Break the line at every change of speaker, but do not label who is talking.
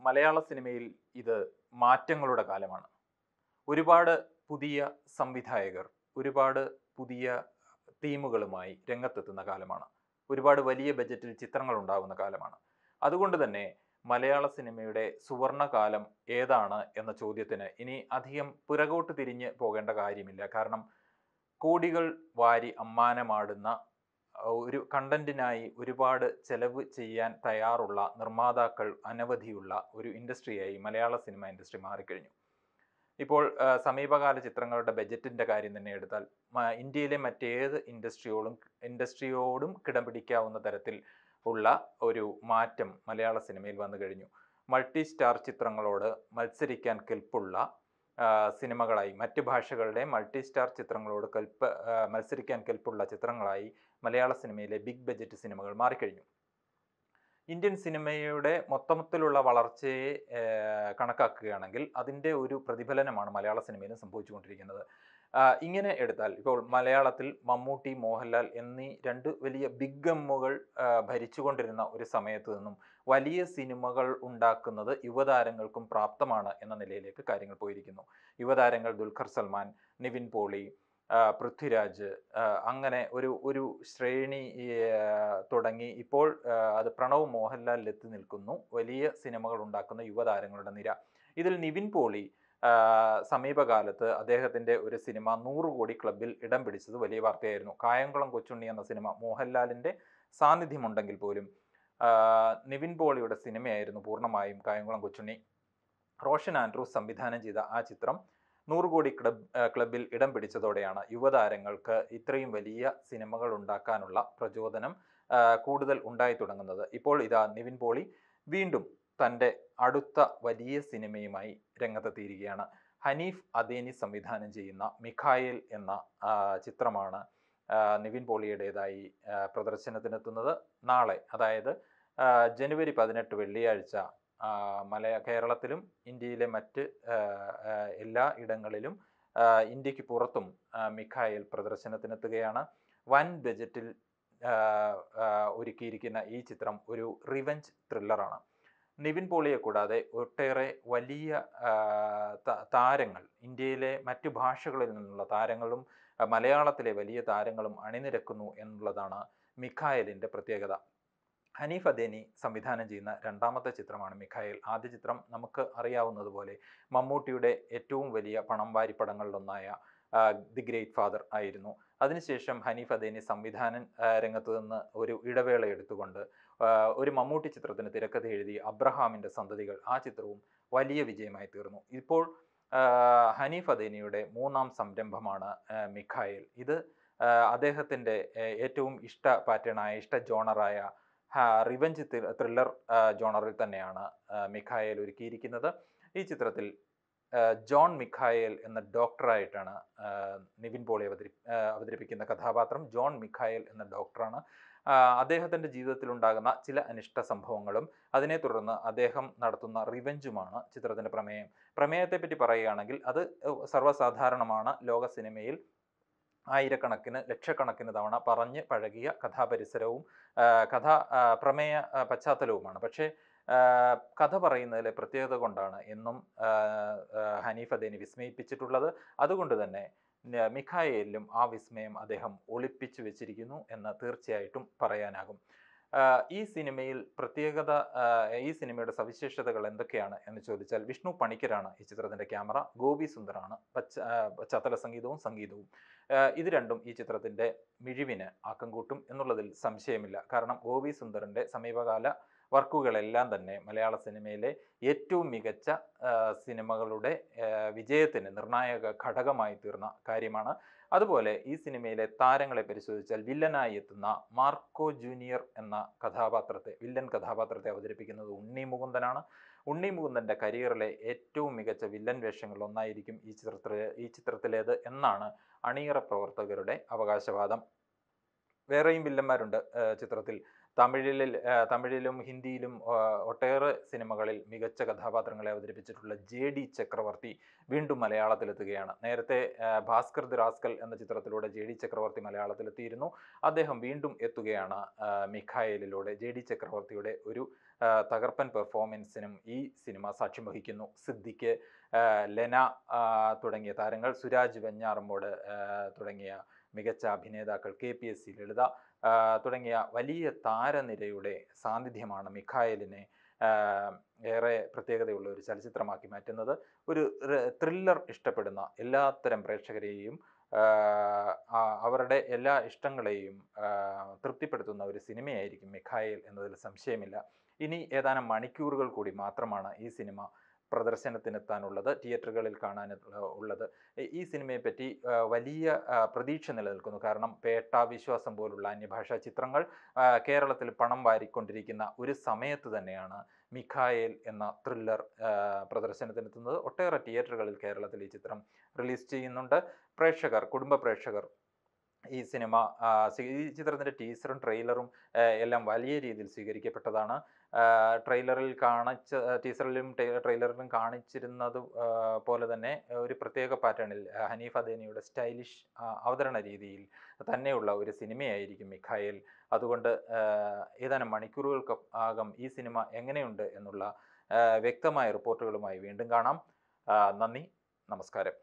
മലയാള സിനിമയിൽ ഇത് മാറ്റങ്ങളുടെ കാലമാണ്. ഒരുപാട് പുതിയ സംവിധായകർ ഒരുപാട് പുതിയ തീമുകളുമായി രംഗത്തെത്തുന്ന കാലമാണ്. ഒരുപാട് വലിയ ബജറ്റിൽ ചിത്രങ്ങൾ ഉണ്ടാകുന്ന കാലമാണ്. അതുകൊണ്ട് തന്നെ മലയാള സിനിമയുടെ സുവർണകാലം ഏതാണ് എന്ന ചോദ്യത്തിന് ഇനി അധികം പുറകോട്ട് തിരിഞ്ഞ് പോകേണ്ട കാര്യമില്ല. കാരണം കോടികൾ വാരി അമ്മാനമാടുന്ന ഒരു കണ്ടന്റിനായി ഒരുപാട് ചെലവ് ചെയ്യാൻ തയ്യാറുള്ള നിർമ്മാതാക്കൾ അനവധിയുള്ള ഒരു ഇൻഡസ്ട്രിയായി മലയാള സിനിമ ഇൻഡസ്ട്രി മാറിക്കഴിഞ്ഞു. ഇപ്പോൾ സമീപകാല ചിത്രങ്ങളുടെ ബജറ്റിന്റെ കാര്യം തന്നെ എടുത്താൽ ഇന്ത്യയിലെ മറ്റേത് ഇൻഡസ്ട്രിയോടും ഇൻഡസ്ട്രിയോടും കിടം പിടിക്കാവുന്ന തരത്തിൽ ഉള്ള ഒരു മാറ്റം മലയാള സിനിമയിൽ വന്നു കഴിഞ്ഞു. മൾട്ടി സ്റ്റാർ ചിത്രങ്ങളോട് മത്സരിക്കാൻ കെൽപ്പുള്ള സിനിമകളായി. മറ്റ് ഭാഷകളുടെ മൾട്ടി സ്റ്റാർ ചിത്രങ്ങളോട് കൽപ്പ് മത്സരിക്കാൻ കെൽപ്പുള്ള ചിത്രങ്ങളായി മലയാള സിനിമയിലെ ബിഗ് ബജറ്റ് സിനിമകൾ മാറിക്കഴിഞ്ഞു. ഇന്ത്യൻ സിനിമയുടെ മൊത്തത്തിലുള്ള വളർച്ചയെ കണക്കാക്കുകയാണെങ്കിൽ അതിന്റെ ഒരു പ്രതിഫലനമാണ് മലയാള സിനിമയിലും സംഭവിച്ചുകൊണ്ടിരിക്കുന്നത്. ഇങ്ങനെ എടുത്താൽ ഇപ്പോൾ മലയാളത്തിൽ മമ്മൂട്ടി മോഹൻലാൽ എന്നീ രണ്ട് വലിയ ബിഗ് ഗമ്മുകൾ ഭരിച്ചുകൊണ്ടിരുന്ന ഒരു സമയത്ത് നിന്നും വലിയ സിനിമകൾ ഉണ്ടാക്കുന്നത് യുവതാരങ്ങൾക്കും പ്രാപ്തമാണ് എന്ന നിലയിലേക്ക് കാര്യങ്ങൾ പോയിരിക്കുന്നു. യുവതാരങ്ങൾ ദുൽഖർ സൽമാൻ നിവിൻ പോളി പൃഥ്വിരാജ് അങ്ങനെ ഒരു ഒരു ശ്രേണി തുടങ്ങി ഇപ്പോൾ അത് പ്രണവ് മോഹൻലാലിൽ എത്തി നിൽക്കുന്നു. വലിയ സിനിമകൾ ഉണ്ടാക്കുന്ന യുവതാരങ്ങളുടെ നിര. ഇതിൽ നിവിൻ പോളി സമീപകാലത്ത് അദ്ദേഹത്തിന്റെ ഒരു സിനിമ നൂറ് കോടി ക്ലബിൽ ഇടം പിടിച്ചത് വലിയ വാർത്തയായിരുന്നു. കായംകുളം കൊച്ചുണ്ണി എന്ന സിനിമ മോഹൻലാലിന്റെ സാന്നിധ്യമുണ്ടെങ്കിൽ പോലും നിവിൻ പോളിയുടെ സിനിമയായിരുന്നു പൂർണമായും കായംകുളം കൊച്ചുണ്ണി. റോഷൻ ആൻഡ്രൂസ് സംവിധാനം ചെയ്ത ആ ചിത്രം നൂറ് കോടി ക്ലബ് ക്ലബിൽ ഇടം പിടിച്ചതോടെയാണ് യുവതാരങ്ങൾക്ക് ഇത്രയും വലിയ സിനിമകൾ ഉണ്ടാക്കാനുള്ള പ്രചോദനം കൂടുതൽ ഉണ്ടായി തുടങ്ങുന്നത്. ഇപ്പോൾ ഇതാ നിവിൻ പോളി വീണ്ടും തന്റെ അടുത്ത വലിയ സിനിമയുമായി രംഗത്തെത്തിയിരിക്കുകയാണ്. ഹനീഫ് അദേനി സംവിധാനം ചെയ്യുന്ന മിഖായേൽ എന്ന ചിത്രമാണ് നിവിൻ പോളിയുടേതായി പ്രദർശനത്തിനെത്തുന്നത് നാളെ. അതായത് ജനുവരി പതിനെട്ട് വെള്ളിയാഴ്ച മലയ കേരളത്തിലും ഇന്ത്യയിലെ മറ്റ് എല്ലാ ഇടങ്ങളിലും ഇന്ത്യയ്ക്ക് പുറത്തും മിഖായൽ പ്രദർശനത്തിനെത്തുകയാണ്. വൻ ബജറ്റിൽ ഒരുക്കിയിരിക്കുന്ന ഈ ചിത്രം ഒരു റിവഞ്ച് ത്രില്ലറാണ്. നിവിൻ പോളിയെ കൂടാതെ ഒട്ടേറെ വലിയ താരങ്ങൾ ഇന്ത്യയിലെ മറ്റു ഭാഷകളിൽ നിന്നുള്ള താരങ്ങളും മലയാളത്തിലെ വലിയ താരങ്ങളും അണിനിരക്കുന്നു എന്നുള്ളതാണ് മിഖായലിന്റെ പ്രത്യേകത. ഹനീഫ് അദേനി സംവിധാനം ചെയ്യുന്ന രണ്ടാമത്തെ ചിത്രമാണ് മിഖായൽ. ആദ്യ ചിത്രം നമുക്ക് അറിയാവുന്നതുപോലെ മമ്മൂട്ടിയുടെ ഏറ്റവും വലിയ പണം വാരി പടങ്ങളിലൊന്നായ ദി ഗ്രേറ്റ് ഫാദർ ആയിരുന്നു. അതിനുശേഷം ഹനീഫ് അദേനി സംവിധാന രംഗത്ത് നിന്ന് ഒരു ഇടവേള എടുത്തുകൊണ്ട് ഒരു മമ്മൂട്ടി ചിത്രത്തിന് തിരക്കഥ എഴുതി അബ്രഹാമിന്റെ സന്തതികൾ ആ ചിത്രവും വലിയ വിജയമായി തീർന്നു. ഇപ്പോൾ ഹനീഫ് അദേനിയുടെ മൂന്നാം സംരംഭമാണ് മിഖായിൽ. ഇത് അദ്ദേഹത്തിന്റെ ഏറ്റവും ഇഷ്ട പാറ്റേണായ ഇഷ്ട ജോണറായ റിവഞ്ച് ത്രില്ലർ ജോണറിൽ തന്നെയാണ് മിഖായൽ ഒരുക്കിയിരിക്കുന്നത്. ഈ ചിത്രത്തിൽ ജോൺ മിഖായേൽ എന്ന ഡോക്ടറായിട്ടാണ് നിവിൻ പോളി അവതരി അവതരിപ്പിക്കുന്ന കഥാപാത്രം. ജോൺ മിഖായേൽ എന്ന ഡോക്ടറാണ്. അദ്ദേഹത്തിന്റെ ജീവിതത്തിൽ ഉണ്ടാകുന്ന ചില അനിഷ്ട സംഭവങ്ങളും അതിനെ തുടർന്ന് അദ്ദേഹം നടത്തുന്ന റിവെഞ്ചുമാണ് ചിത്രത്തിന്റെ പ്രമേയം. പ്രമേയത്തെപ്പറ്റി പറയുകയാണെങ്കിൽ അത് സർവസാധാരണമാണ്. ലോക സിനിമയിൽ ആയിരക്കണക്കിന് ലക്ഷക്കണക്കിന് തവണ പറഞ്ഞ് പഴകിയ കഥാപരിസരവും കഥാ പ്രമേയ പശ്ചാത്തലവുമാണ്. പക്ഷേ കഥ പറയുന്നതിലെ പ്രത്യേകത കൊണ്ടാണ് എന്നും ഹനീഫ് അതിനെ വിസ്മയിപ്പിച്ചിട്ടുള്ളത്. അതുകൊണ്ട് തന്നെ മിഖായേലിലും ആ വിസ്മയം അദ്ദേഹം ഒളിപ്പിച്ചു വെച്ചിരിക്കുന്നു എന്ന് തീർച്ചയായിട്ടും പറയാനാകും. ഈ സിനിമയിൽ പ്രത്യേകത ഈ സിനിമയുടെ സവിശേഷതകൾ എന്തൊക്കെയാണ് എന്ന് ചോദിച്ചാൽ വിഷ്ണു പണിക്കരാണ് ഈ ചിത്രത്തിന്റെ ക്യാമറ ഗോപി സുന്ദറാണ് പച്ച ആ, സംഗീതവും സംഗീതവും. ഇത് രണ്ടും ഈ ചിത്രത്തിന്റെ മിഴിവിന് ആക്കം കൂട്ടും എന്നുള്ളതിൽ സംശയമില്ല. കാരണം ഗോപി സുന്ദറിന്റെ സമീപകാല വർക്കുകളെല്ലാം തന്നെ മലയാള സിനിമയിലെ ഏറ്റവും മികച്ച സിനിമകളുടെ വിജയത്തിന് നിർണായക ഘടകമായി തീർന്ന കാര്യമാണ്. അതുപോലെ ഈ സിനിമയിലെ താരങ്ങളെ പരിശോധിച്ചാൽ വില്ലനായി എത്തുന്ന മാർക്കോ ജൂനിയർ എന്ന കഥാപാത്രത്തെ വില്ലൻ കഥാപാത്രത്തെ അവതരിപ്പിക്കുന്നത് ഉണ്ണി മുകുന്ദനാണ്. ഉണ്ണി മുകുന്ദന്റെ കരിയറിലെ ഏറ്റവും മികച്ച വില്ലൻ വേഷങ്ങളിൽ ഒന്നായിരിക്കും ഈ ചിത്രത്തിലെ ഈ ചിത്രത്തിലേത് എന്നാണ് അണിയറ പ്രവർത്തകരുടെ അവകാശവാദം. വേറെയും വില്ലന്മാരുണ്ട് ചിത്രത്തിൽ. തമിഴിൽ തമിഴിലും ഹിന്ദിയിലും ഒട്ടേറെ സിനിമകളിൽ മികച്ച കഥാപാത്രങ്ങളെ അവതരിപ്പിച്ചിട്ടുള്ള ജെ ഡി ചക്രവർത്തി വീണ്ടും മലയാളത്തിലെത്തുകയാണ്. നേരത്തെ ഭാസ്കർ ദി റാസ്കൽ എന്ന ചിത്രത്തിലൂടെ ജെ ഡി ചക്രവർത്തി മലയാളത്തിലെത്തിയിരുന്നു. അദ്ദേഹം വീണ്ടും എത്തുകയാണ് മിഖായലിലൂടെ. ജെ ഡി ചക്രവർത്തിയുടെ ഒരു തകർപ്പൻ പെർഫോമൻസിനും ഈ സിനിമ സാക്ഷ്യം വഹിക്കുന്നു. സിദ്ദിഖ് ലെന തുടങ്ങിയ താരങ്ങൾ സുരാജ് വെഞ്ഞാറമ്മോട് തുടങ്ങിയ മികച്ച അഭിനേതാക്കൾ K P S C Lalitha തുടങ്ങിയ വലിയ താരനിരയുടെ സാന്നിധ്യമാണ് മിഖായലിനെ ഏറെ പ്രത്യേകതയുള്ള ഒരു ചലച്ചിത്രമാക്കി മാറ്റുന്നത്. ഒരു ത്രില്ലർ ഇഷ്ടപ്പെടുന്ന എല്ലാത്തരം പ്രേക്ഷകരെയും അവരുടെ എല്ലാ ഇഷ്ടങ്ങളെയും തൃപ്തിപ്പെടുത്തുന്ന ഒരു സിനിമയായിരിക്കും മിഖായൽ എന്നതിൽ സംശയമില്ല. ഇനി ഏതാനും മണിക്കൂറുകൾ കൂടി മാത്രമാണ് ഈ സിനിമ പ്രദർശനത്തിനെത്താനുള്ളത് തിയേറ്ററുകളിൽ കാണാൻ ഉള്ളത്. ഈ- സിനിമയെ പറ്റി വലിയ പ്രതീക്ഷ നിലനിൽക്കുന്നു. കാരണം പേട്ട വിശ്വാസം പോലുള്ള അന്യഭാഷാ ചിത്രങ്ങൾ കേരളത്തിൽ പണം വാരിക്കൊണ്ടിരിക്കുന്ന ഒരു സമയത്ത് തന്നെയാണ് മിഖായേൽ എന്ന ത്രില്ലർ പ്രദർശനത്തിനെത്തുന്നത്. ഒട്ടേറെ തിയേറ്ററുകളിൽ കേരളത്തിൽ ഈ ചിത്രം റിലീസ് ചെയ്യുന്നുണ്ട്. പ്രേക്ഷകർ കുടുംബ പ്രേക്ഷകർ ഈ സിനിമ ഈ ചിത്രത്തിന്റെ ടീസറും ട്രെയിലറും എല്ലാം വലിയ രീതിയിൽ സ്വീകരിക്കപ്പെട്ടതാണ്. ട്രെയിലറിൽ കാണിച്ച ടീസറിലും ട്രെ- ട്രെയിലറിലും കാണിച്ചിരുന്നത് പോലെ തന്നെ ഒരു പ്രത്യേക പാറ്റേണിൽ ഹനീഫ് അദേനിയുടെ സ്റ്റൈലിഷ് അവതരണ രീതിയിൽ തന്നെയുള്ള ഒരു സിനിമയായിരിക്കും മിഖായേൽ. അതുകൊണ്ട് ഏതാനും മണിക്കൂറുകൾക്ക് ആകം ഈ സിനിമ എങ്ങനെയുണ്ട് എന്നുള്ള വ്യക്തമായ റിപ്പോർട്ടുകളുമായി വീണ്ടും കാണാം. നന്ദി നമസ്കാരം.